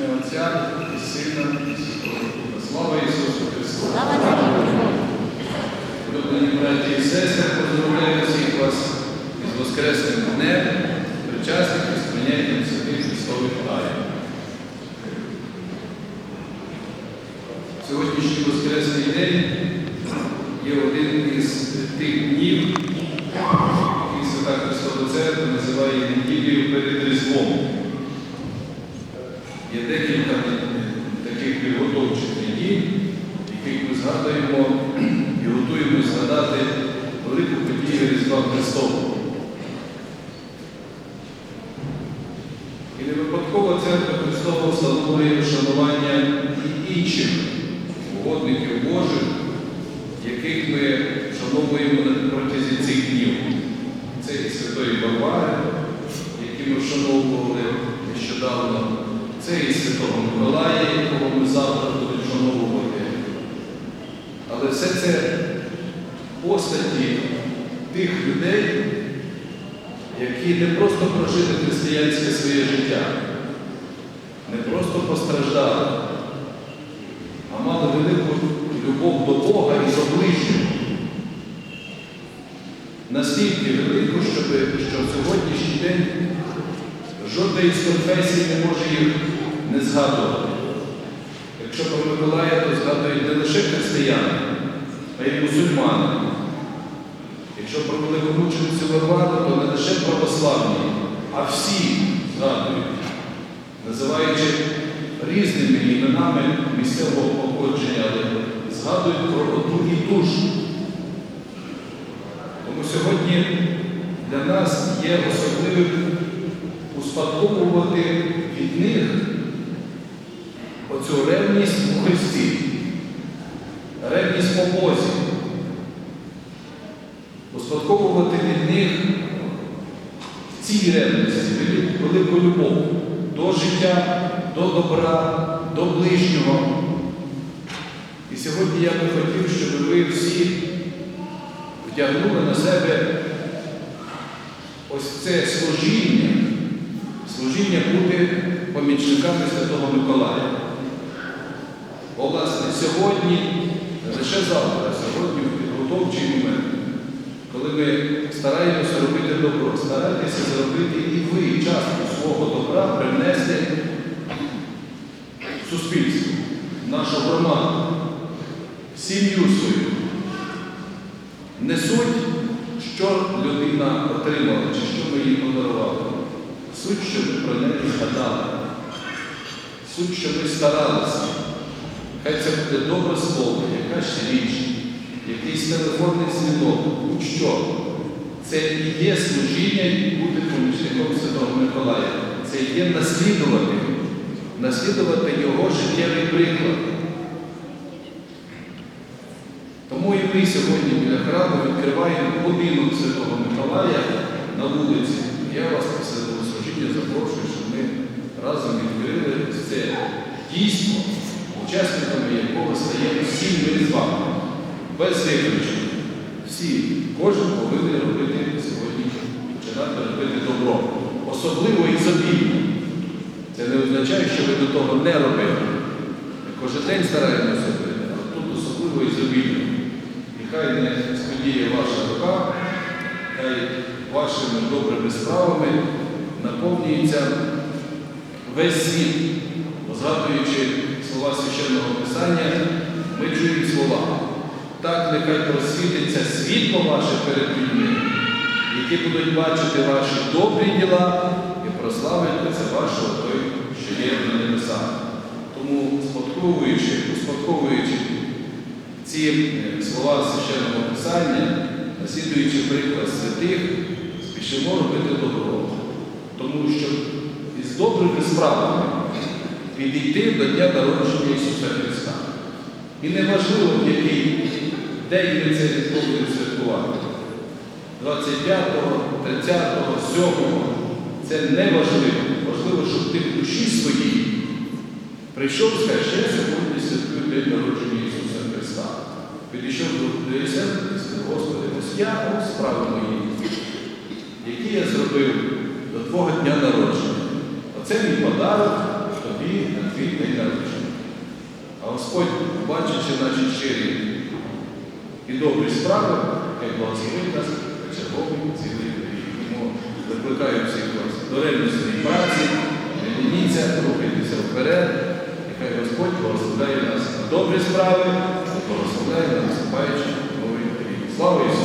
ім'я Отця і Сина і Святого Духа. Слава Ісусу Христу! Улюблені браті і сестри, поздравляю всіх вас із Воскресним днем, причасників з прийняттям святих Христових таїн. Сьогоднішній Воскресний день є один із тих днів, який Свята Христова Церква називає неділею перед Різдвом. Є декілька таких підготовчих неділь, яких ми згадуємо і готуємо згадати велику подію Різдва Христового. І не випадково церква Христова встановлює вшанування і інших угодників Божих, яких ми вшановуємо протязі цих днів. Це і Святої Варвари, які ми вшановували нещодавно. Це і Святого Миколая, якого ми завтра будемо вшановувати. Але все це постаті тих людей, які не просто прожили християнське своє життя, не просто постраждали, а мали велику любов до Бога і до ближнього. Настільки велику, щоб, що в сьогоднішній день жодна із конфесій не може їх не згадувати. Якщо про Миколая, то згадують не лише християни, а й мусульмани. Якщо про великомученицю Варвару, то не лише православні, а всі згадують, називаючи різними іменами місцевого походження, але згадують про одну і ту ж. Тому сьогодні для нас є особливим успадковувати від них. Оцю ревність у Христі, ревність по Бозі, успадковувати від них в цій ревності. Велику любов до життя, до добра, до ближнього. І сьогодні я би хотів, щоб ви всі втягнули на себе ось це служіння, служіння бути помічниками Святого Миколая. Бо, власне, сьогодні, лише завтра, сьогодні в підготовчий момент, коли ми стараємося робити добро, старайтеся зробити і ви частку свого добра привнести в суспільство, нашу громаду, сім'ю свою. Не суть, що людина отримала, чи що ми їй подарували. Суть, що ми про неї згадали. Суть, що ми старалися. Хай це буде добре слово, якась річ, якийсь телефонний дзвінок, будь-що. Це і є служіння і бути помічником Святого Миколая. Це є наслідувати, наслідувати його життєвий приклад. Тому і ми сьогодні біля храму відкриваємо будинок Святого Миколая на вулиці. Я вас після служіння запрошую, щоб ми разом відкрили це дійство, учасниками якого стаємо всі ми з вами. Без виключення. Всі, кожен повинен робити сьогодні, починати робити добро. Особливо і забільно. Це не означає, що ви до того не робили. Ми кожен день стараємося робити, але тут особливо і забільно. І хай не сподіє ваша рука, хай вашими добрими справами наповнюється весь світ, Бо згадуючи слова священного Писання, ми чуємо слова. Так нехай просвітиться світло ваше перед людьми, які будуть бачити ваші добрі діла і прославить це вашого той, що є на небесах. Тому, спадковуючи, успадковуючи ці е, слова священного Писання, наслідуючи приклад святих, спішимо робити добро. Тому що із добрими справами підійти до Дня народження Ісуса Христа. І неважливо, в який день ми це будемо святкувати. 25-го, 30-го, 7-го. Це не важливо. Важливо, щоб ти в душі своїй прийшов і скажеш, я сьогодні святкую день народження Ісуса Христа. Підійшов до Ісуса Господи, ось я справи мої, які я зробив Твого дня народження. Оце мій подарок тобі на твій Господь, бачачи наші щирі і добрі справи, хай благословить нас на черговий цілий рік. Тому закликаю всіх вас до ревності праці, не лініться, рухайтеся вперед, і хай Господь благословляє нас на добрі справи, благословляє на наступаючий новий рік. Слава Ісусу!